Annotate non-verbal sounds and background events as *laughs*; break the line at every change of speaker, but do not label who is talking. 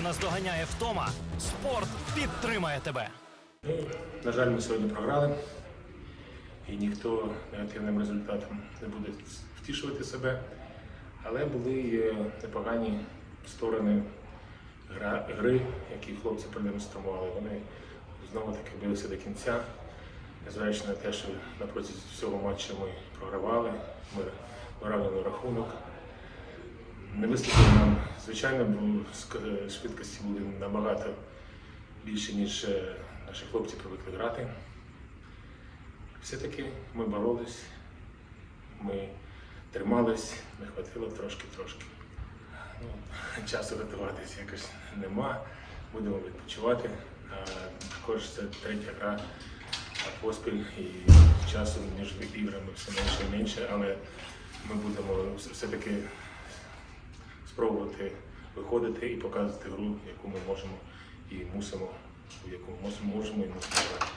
наздоганяє втома, спорт підтримає тебе.
На жаль, ми сьогодні програли, і ніхто негативним результатом не буде втішувати себе. Але були е, непогані сторони гри, які хлопці продемонстрували. Вони знову таки билися до кінця, незважаючи на те, що на протязі всього матчу ми програвали, ми виравнювали рахунок. Не виступили нам, звичайно, бо швидкості були набагато більше, ніж е, наші хлопці привикли грати. Все-таки ми боролись, ми тримались, не хватило трошки-трошки. Ну, *laughs* часу готуватись якось нема, будемо відпочивати. А також це третя гра поспіль і часу між іграми все менше і менше, але ми будемо все-таки спробувати виходити і показувати гру, яку ми можемо і мусимо, яку ми можемо і мусимо.